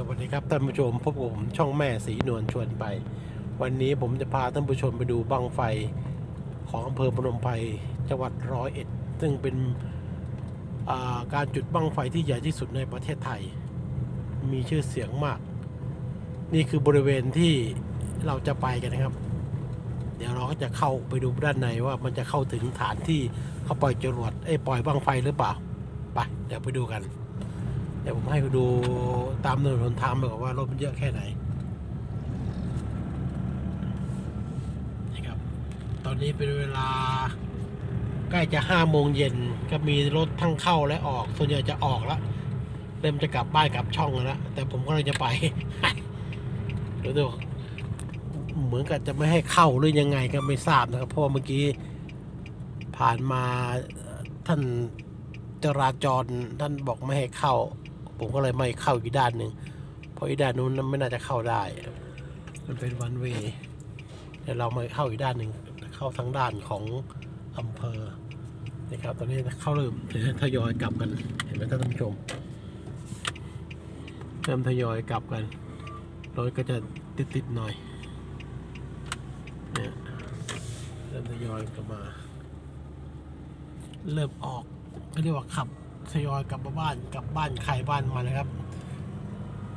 สวัสดีครับท่านผู้ชมพบกับผมช่องแม่สีนวลชวนไป วันนี้ผมจะพาท่านผู้ชมไปดูบังไฟของอำเภอพนมไพรจังหวัดร้อยเอ็ดซึ่งเป็นาการจุดบังไฟที่ใหญ่ที่สุดในประเทศไทย มีชื่อเสียงมาก นี่คือบริเวณที่เราจะไปกันนะครับ เดี๋ยวเราก็จะเข้าไปดูด้านในว่ามันจะเข้าถึงฐานที่เขาปล่อยจรวดเอ้ปล่อยบังไฟหรือเปล่าไปเดี๋ยวไปดูกัน เดี๋ยวผมให้ดูตามถนนหนทางไปก่อนว่ารถมันเยอะแค่ไหนนี่ครับ ตอนนี้เป็นเวลา ใกล้จะห้าโมงเย็นก็มีรถทั้งเข้าและออก ส่วนใหญ่จะออกแล้วเริ่มจะกลับบ้านกลับช่องแล้วนะแต่ผมก็เลยจะไปเดี๋ยวดูเหมือนกับจะไม่ให้เข้าหรือยังไงก็ไม่ทราบนะครับ เพราะเมื่อกี้ผ่านมาท่านจราจรท่านบอกไม่ให้เข้า ผมก็เลยไม่เข้าอีกด้านหนึ่งเพราะอีกด้านนู้นไม่น่าจะเข้าได้ มันเป็นวันเวย์เดี๋ยวเรามาเข้าอีกด้านหนึ่งเข้าทางด้านของอำเภอนะครับ ตอนนี้เข้าเริ่มทยอยกลับกันเห็นไหมท่านผู้ชมเริ่มทยอยกลับกันรถก็จะติดๆหน่อยเนี่ยเริ่มทยอยกลับมา เริ่มออกก็เรียกว่าขับ ทยอยกลับมาบ้านกลับบ้านใครบ้านมันนะครับ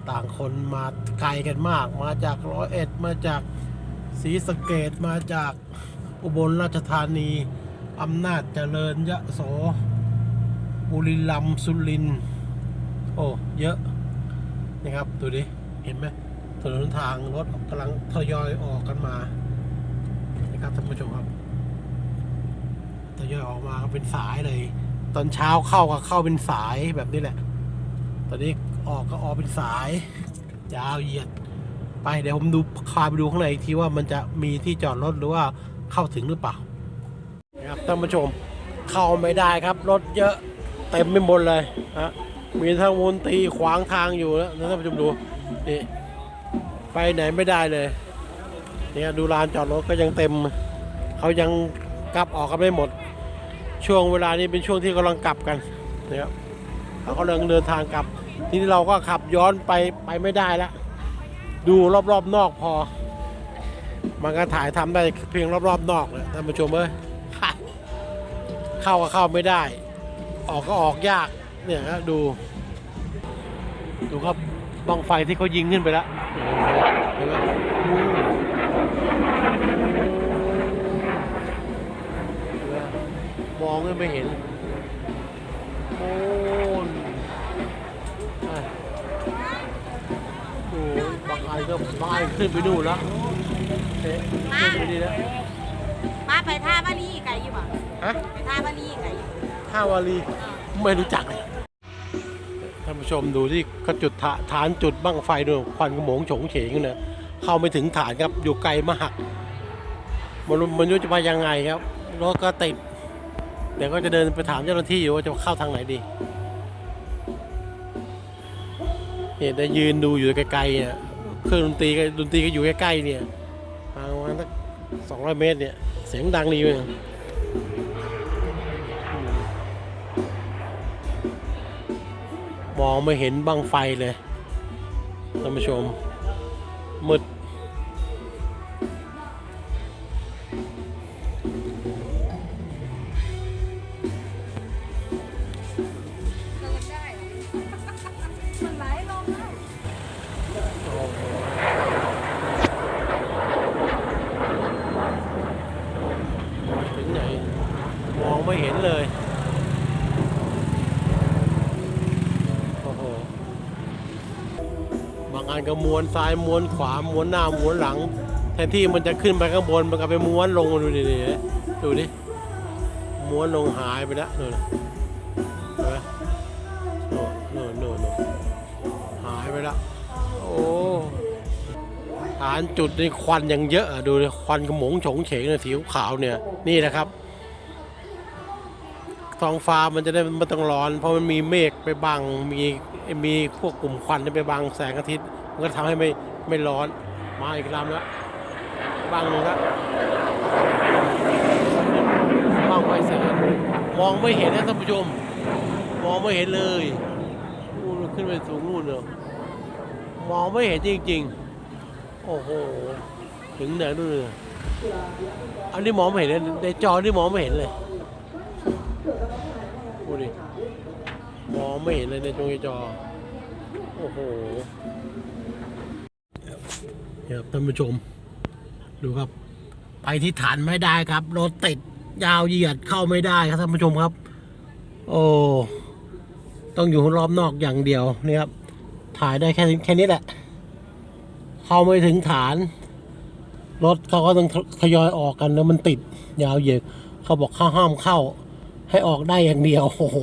ต่างคนมาไกลกันมาก มาจากร้อยเอ็ดมาจากศรีสะเกดมาจากอุบลราชธานีอำนาจเจริญยะโสบุรีรัมสุรินโอ้เยอะนะครับดูดิเห็นไหมถนนทางรถกำลังทยอยออกกันมานะครับท่านผู้ชมครับทยอยออกมาก็เป็นสายเลย ตอนเช้าเข้าก็เข้าเป็นสายแบบนี้แหละ ตอนนี้ออกก็ออกเป็นสายยาวเหยียด ไปเดี๋ยวผมดูคาไปดูข้างในอีกทีว่ามันจะมีที่จอดรถหรือว่าเข้าถึงหรือเปล่านะครับท่านผู้ชมเข้าไม่ได้ครับ รถเยอะเต็มไปหมดเลยฮะมีทั้งมนตีขวางทางอยู่แล้วนะท่านผู้ชมดูนี่ไปไหนไม่ได้เลยเนี่ยดูลานจอดรถก็ยังเต็ม เขายังกลับออกกันไม่หมด ช่วงเวลานี้เป็นช่วงที่กำลังกลับกันนะครับเขากำลังเดินทางกลับ ทีนี้เราก็ขับย้อนไปไปไม่ได้แล้วดูรอบๆนอกพอ มันก็ถ่ายทำได้เพียงรอบๆนอกเลยท่านผู้ชมเอ้ยเข้าก็เข้าไม่ได้ ออกก็ออกยากเนี่ยครับดู ดูครับบังไฟที่เขายิงขึ้นไปแล้วเห็นไหม อืมมองก็ไม่เห็นโอ้นอะโอ้ยบางอันก็บางอันขึ้นไปนู่นแล้วเอ๊ะขึ้นไปดีแล้วมาไปท่าบาลีไก่อยู่บ่ฮะไปท่าบาลีไก่อยู่ท่าวารีไม่รู้จักเลยท่านผู้ชมดูที่เขาจุดฐาฐานจุดบั้งไฟดูควันกระโหมงโฉงเฉงอยู่เนี่ยเข้าไม่ถึงฐานครับอยู่ไกลมากมันรู้มันรู้จะไปยังไงครับรถก็ติด เดี๋ยวก็จะเดินไปถามเจ้าหน้าที่อยู่ว่าจะเข้าทางไหนดีเห็นได้ยืนดูอยู่ไกลๆเนี่ยเครื่องดนตรีก็ดนตรีก็อยู่ใกล้ๆเนี่ยห่างประมาณสักสองร้อยเมตรเนี่ยเสียงดังดีเลยมองไม่เห็นบังไฟเลยท่านผู้ชมมืด องไม่เห็นเลย โอ้โห บางอันก็ม้วนซ้ายม้วนขวาม้วนหน้าม้วนหลัง แทนที่มันจะขึ้นไปข้างบนมันก็ไปม้วนลงดูดิดูดิ ม้วนลงหายไปแล้วนู่นนะเหนไหมโน่นโน่นโน่นหายไปแล้วโอ้ฐานจุดในควันยังเยอะดูเลยควันกระหมงโฉงเฉงเลยสีขาวเนี่ยนี่นะครับ ท้องฟ้ามันจะได้ไม่ต้องร้อน เพราะมันมีเมฆไปบังมีมีพวกกลุ่มควันที่ไปบังแสงอาทิตย์มันก็ทำให้ไม่ไม่ร้อนมาอีกลำแล้วบังหนึงล้วบังไฟแสงมองไม่เห็นนะท่านผู้ชมมองไม่เห็นเลยนู่นขึ้นไปสูงนู่นเนอะมองไม่เห็นจริงๆ โอ้โห ถึงไหนนู่นเลยอันนี้มองไม่เห็นเลยในจอนี่มองไม่เห็นเลย ดิมองไม่เห็นเลยในจอในจอ โอ้โหเนี่ยครับท่านผู้ชม ดูครับ ไปที่ฐานไม่ได้ครับรถติดยาวเหยียดเข้าไม่ได้ครับท่านผู้ชมครับ โอ้ต้องอยู่รอบนอกอย่างเดียวนี่ครับ ถ่ายได้แค่แค่นี้แหละ เข้าไม่ถึงฐาน รถเขาก็ต้องทยอยออกกันแล้วมันติดยาวเหยียดเขาบอกข้าห้ามเข้า ให้ออกได้อย่างเดียวโอ้โห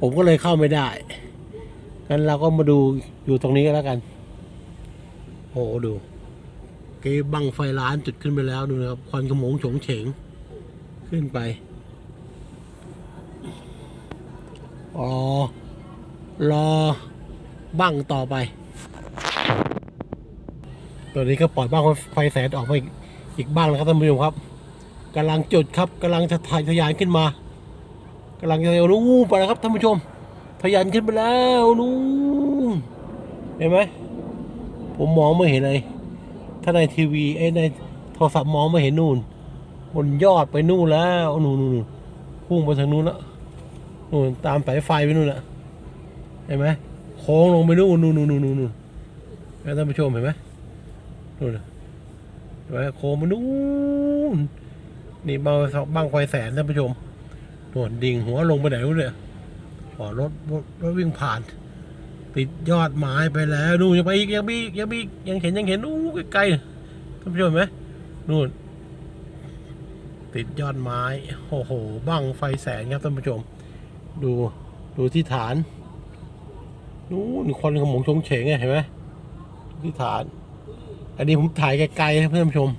ผมก็เลยเข้าไม่ได้งั้นเราก็มาดูอยู่ตรงนี้ก็แล้วกันโอ้โหดูเกบังไฟร้านจุดขึ้นไปแล้วดูนะครับควันขโมงโฉงเฉงขึ้นไปอ๋อรอบังต่อไป ตัวนี้ก็ปล่อยบ้างไฟแสนออกมาอีกอีกบ้างนะครับท่านผู้ชมครับกำลังจุดครับกำลังจะทะยานขึ้นมา กำลังจะนู้นไปแล้วครับท่านผู้ชม ทะยานขึ้นไปแล้วนู้นเห็นไหมผมมองไม่เห็นเลยถ้าในทีวีไอ้ในโทรศัพท์มองไม่เห็นนู่นบนยอดไปนู่นแล้วนู่นนู่นพุ่งไปทางนู้นแล้วนู่นตามสายไฟไปนู่นแหละเห็นไหมโค้งลงไปนู่นนู่นนู่นนู่นนู่นท่านผู้ชมเห็นไหมนู่นเห็นไหมโค้งไปนู่นนี่บางบางไฟแสนท่านผู้ชม นู่นดิ่งหัวลงไปไหนนู่นเนี่ยอ๋อรถรถรถวิ่งผ่าน ติดยอดไม้ไปแล้วนู่นยังไปอีกยังมีอยังมียังเห็นยังเห็นอู้ไกลๆท่านผู้ชมไหมนู่น ติดยอดไม้โอ้โหบังไฟแสงครับท่านผู้ชม ดูดูที่ฐานนู่นควันขโมงชงเฉงไงเห็นไหมที่ฐาน อันนี้ผมถ่ายไกลๆให้ท่านผู้ชม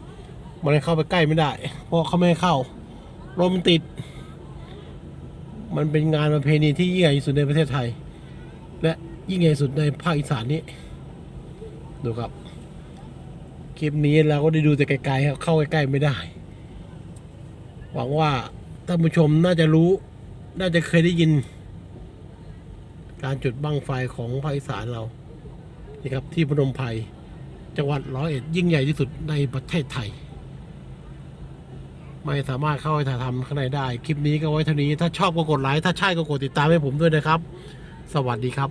มันเข้าไปใกล้ไม่ได้ เพราะเขาไม่ให้เข้ารถมันติด มันเป็นงานประเพณีที่ยิ่งใหญ่ที่สุดในประเทศไทย และยิ่งใหญ่สุดในภาคอีสานนี้ ดูครับ คลิปนี้เราก็ได้ดูแต่ไกลๆครับเข้าใกล้ๆไม่ได้ หวังว่าท่านผู้ชมน่าจะรู้ น่าจะเคยได้ยิน การจุดบั้งไฟของภาคอีสานเรา นี่ครับที่พนมไพรจังหวัดร้อยเอ็ดยิ่งใหญ่ที่สุดในประเทศไทย ไม่สามารถเข้าไปถ่ายทำข้างในได้ คลิปนี้ก็ไว้เท่านี้ ถ้าชอบก็กดไลค์ ถ้าใช่ก็กดติดตามให้ผมด้วยนะครับ สวัสดีครับ